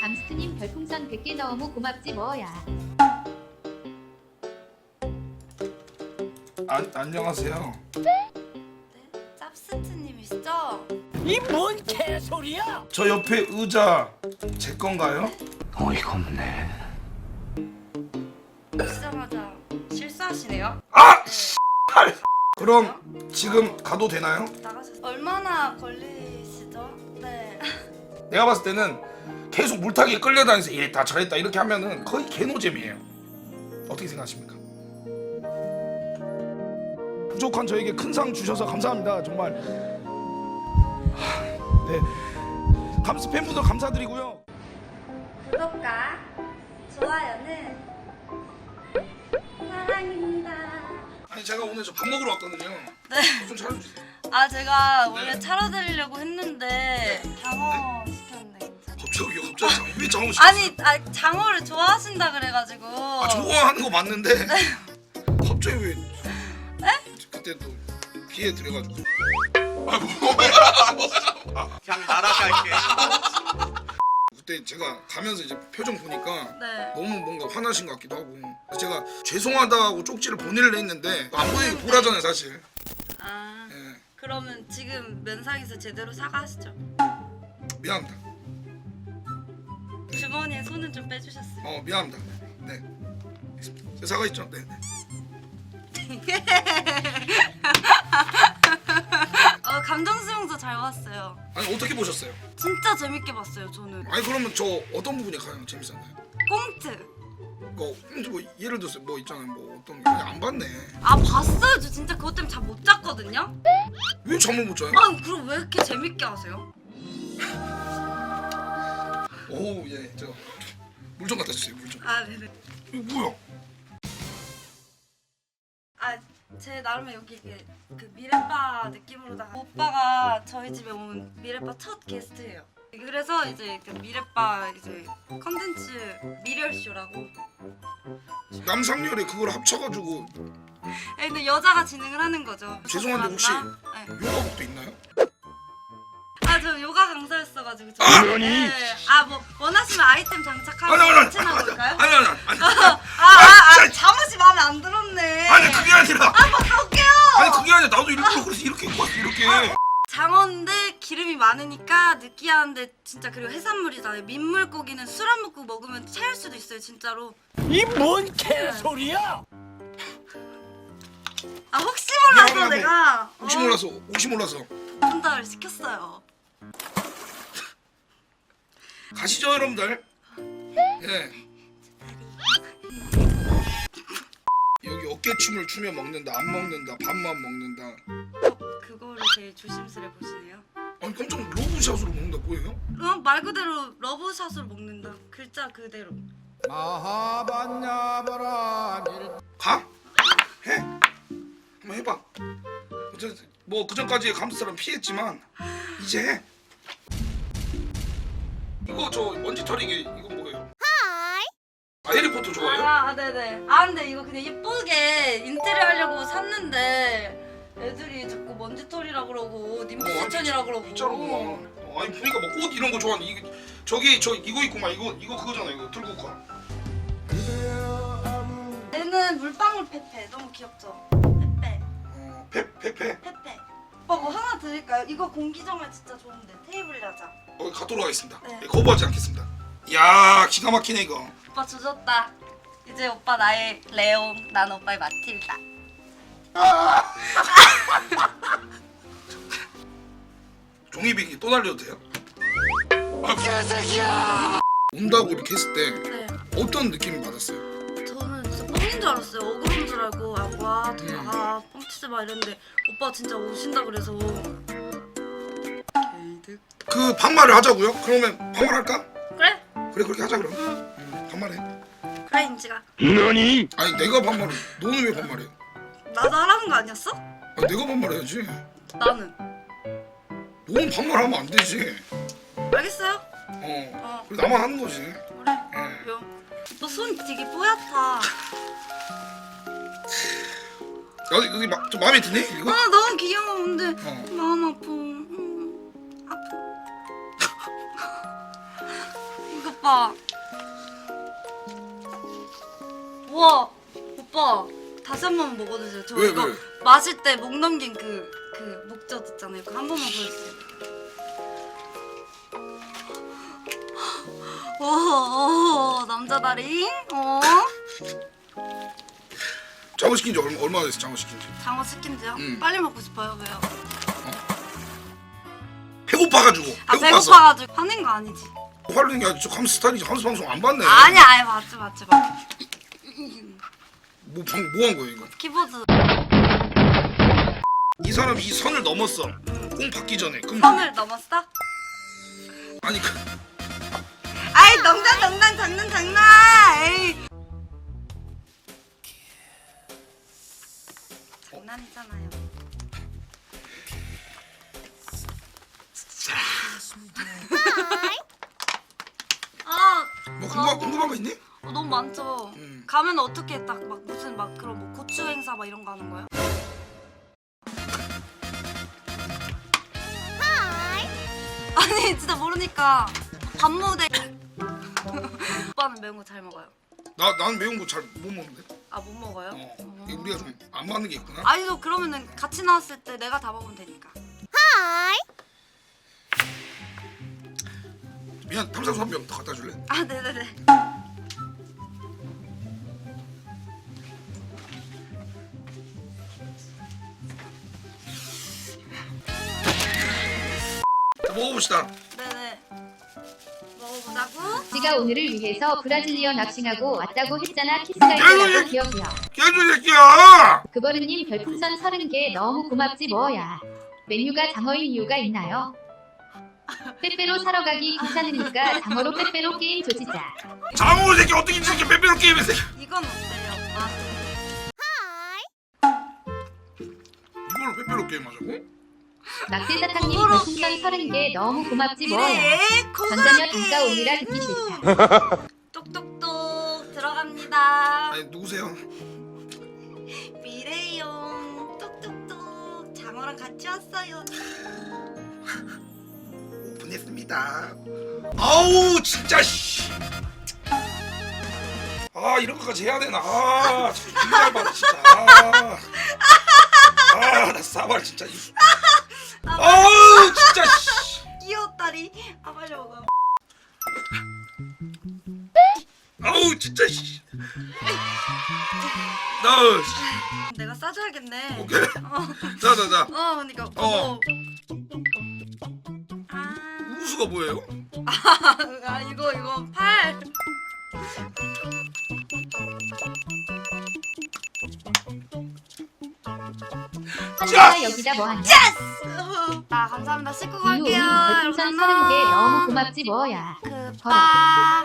감스트님 별풍선 100개 너무 고맙지 뭐야. 아, 안녕하세요. 네? 짭스트님이시죠? 이 뭔 개소리야? 저 옆에 의자 제 건가요? 어이가 없네. 오시자마자 실수하시네요. 아! 씨발. 그럼 지금 가도 되나요? 나가셨어요. 얼마나 걸리시죠? 네. 내가 봤을 때는 계속 물타기에 끌려다니면서 이랬다 저랬다 이렇게 하면은 거의 개노잼이에요. 어떻게 생각하십니까? 부족한 저에게 큰 상 주셔서 감사합니다. 정말. 하, 네. 감스 팬분들 감사드리고요. 구독과 좋아요는 사랑입니다. 아니 제가 오늘 저 밥 먹으러 왔거든요. 네. 좀 차려주세요. 아 제가 원래 네. 차려드리려고 했는데 장어 시켰는데 괜찮아요? 장- 왜 장어 시 아니 아, 장어를 좋아하신다 그래가지고 아 좋아하는 거 맞는데 갑자기 왜? 그때 또 피해 드려가지고. 아 뭐야? 그냥 날아갈게. 그때 제가 가면서 이제 표정 보니까 네. 너무 뭔가 화나신 것 같기도 하고 제가 죄송하다고 쪽지를 보내려 했는데 안 보내기 보라잖아요 사실. 아 예, 그러면 지금 면상에서 제대로 사과하시죠. 미안합니다. 주머니에 손은 좀 빼주셨어요. 어 미안합니다. 네. 제 사과 있죠? 네. 어 감정 수용소 잘 봤어요. 아니 어떻게 보셨어요? 진짜 재밌게 봤어요 저는. 아니 그러면 저 어떤 부분이 가장 재밌었나요? 꽁트. 뭐, 뭐 예를 들어서 뭐 있잖아요 뭐 어떤 게 아니, 안 봤네. 아 봤어요. 저 진짜 그것 때문에 잠 못 잤거든요. 왜 잠을 못 자요? 아 그럼 왜 이렇게 재밌게 하세요? 오, 예, 저 물 좀 갖다 주세요, 물 좀. 아 네네. 이거 뭐야? 아 제 나름의 여기 이게 그 미래바 느낌으로다가 오빠가 저희 집에 온 미래바 첫 게스트예요. 그래서 이제 그 미래바 이제 컨텐츠 미래쇼라고. 남상열에 그걸 합쳐가지고 네, 근데 여자가 진행을 하는 거죠. 죄송한데 혹시 네. 요가복도 있나요? 아 저 요가 강사였어가지고 저. 아! 네. 아 뭐 원하시면 아이템 장착하고 아니, 아니, 나볼까요? 아니, 아니, 아니, 아니, 아아 아, 잠옷이 마음에 안 들었네. 아니 그게 아니라, 바꿀게요. 아니 그게 아니라 나도 이렇게 그래서 이렇게 입고 왔어, 이렇게. 장어인데 기름이 많으니까 느끼한데 진짜 그리고 해산물이잖아요. 민물고기는 술 안 먹고 먹으면 체할 수도 있어요, 진짜로. 이 뭔 개소리야? 아 혹시 몰라서 미안하네. 내가 혹시 어, 몰라서, 혹시 몰라서 볶음닭을 시켰어요. 가시죠, 여러분들. 예. 여기 어깨춤을 추며 먹는다, 안 먹는다, 밥만 먹는다. 어, 그거를 제일 조심스레 보시네요. 아니 깜짝 로브샷으로 먹는다 뭐예요? 어, 말 그대로 러브샷으로 먹는다. 글자 그대로. 가? 해? 한번 해봐. 어째 뭐그 전까지 감스 사람 피했지만 이제 해. 이거 저 먼지 털이게 이거 뭐예요? 아 해리포터 좋아해요? 아, 아, 네네. 아 근데 이거 그냥 예쁘게 인테리어 하려고 샀는데 애들이 자꾸 먼지털이라 그러고 님프 추천이라 그러고. 진짜로구만. 어, 아니 보니까 뭐꽃 이런 거 좋아하는 이게 저기 저 이거 있구만 이거 이거 그거잖아 이거 들고 가. 얘는 물방울 페페 너무 귀엽죠? 페페 어, 페 페페. 페페. 오빠 뭐 하나 드릴까요? 이거 공기정말 진짜 좋은데 테이블 야자. 어 가도록 하겠습니다. 네. 예, 거부하지 않겠습니다. 야 기가 막히네 이거. 오빠 조졌다. 이제 오빠 나의 레옹, 난 오빠의 마틸다. 종이비기 또 날려도 돼요? 아, 개새끼야! 온다고 이렇게 했을 때 네. 어떤 느낌을 받았어요? 줄 알았어요. 억울한 줄 알고 아, 와, 음. 아, 뻥치지 마 이랬는데 오빠 진짜 오신다 그래서 게이득. 그 반말을 하자고요? 그러면 반말할까? 그래? 그래 그렇게 하자 그럼. 반말해. 그래 인지가. 너니? 아니 내가 반말을 너는 왜 반말해? 나도 하라는 거 아니었어? 아, 내가 반말해야지. 나는. 너는 반말하면 안 되지. 알겠어요? 어. 어. 그래 나만 하는 거지. 그래. 예. 요. 너손 되게 뽀얗다. 여기 여기 마, 좀 마음에 드니 이거? 아 너무 귀여운데 어. 마음 아파. 음, 아파. 이거 봐. 우와 오빠 다시 한 번 먹어주세요. 저 왜, 이거 왜? 마실 때 목 넘긴 그 그 목젖 있잖아요. 그거 한 번만 보여주세요. 오, 오 남자 다리. 어 장어 시킨 지 얼마, 얼마나 됐어 장어 시킨 지 장어 시킨지요? 음. 빨리 먹고 싶어요. 왜요? 배고파가지고 아 배고파서 배고파가지고 화낸 거 아니지? 화르는 게 아니라 저 감스 스타일이지 감스 방송 안 봤네 아니 아니 맞지 맞지 맞지. 뭐 방금 뭐한 거야 이거 키보드 이 사람이 이 선을 넘었어 공 받기 전에 그럼 선을 넘었어? 아니 그 아이 농담 농담 장난 장난. 장난이잖아요. 아, 뭐 궁금한, 궁금한 거 있니? 어, 너무 많죠. 음. 가면 어떻게 딱 막 무슨 막 그런 뭐 고추 행사 막 이런 거 하는 거요? 아니 진짜 모르니까 밥 무대. 오빠는 매운 거 잘 먹어요. 나 나는 매운 거 잘 못 먹는데 아 못 먹어요? 어 어. 이게 우리가 좀 안 맞는 게 있구나 아니도 그러면은 같이 나왔을 때 내가 다 먹으면 되니까. 미안 탐산수 한 병 더 갖다 줄래? 아 네네네. 자, 먹어봅시다 네네. 먹어보자고. 지가 오늘을 위해서 브라질리언 납싱하고 왔다고 했잖아 때라고 기억해요. 깨줘 이 새끼야 그버르님 별풍선 30개 너무 고맙지 뭐야. 메뉴가 장어인 이유가 있나요? 빼빼로 사러 가기 귀찮으니까 장어로 빼빼로 게임 조지자. 장어 이 새끼 어떻게 이렇게 빼빼로 게임해 새끼 이건 어때요? 아, 이걸로 빼빼로 게임 하자고? 낙대사탕님 고로케. 별풍선 30개 너무 고맙지 뭐야. 미래 전자녀 고그렇게. 단가 오니라 듣기 싫다. 똑똑똑 들어갑니다. 아니 누구세요? 미래용 똑똑똑 장어랑 같이 왔어요. 오픈했습니다 아우 진짜 씨. 아 이런 것까지 해야 되나 아 정말 받아 진짜 아 나 싸발 진짜 이- 아우 진짜 씨. 귀여웠다리. 아 빨리 먹어. 아우 진짜 씨. 나 내가 싸줘야겠네. 오케이 어, 자자자 어, 그러니까. 어. 어. 아, 우수가 뭐예요? 아 이거 이거 팔. 한나가 여기다 뭐하냐? 아 감사합니다. 씻고 이유님 갈게요. 별풍선 30개 너무 고맙지 뭐야. 그 빠.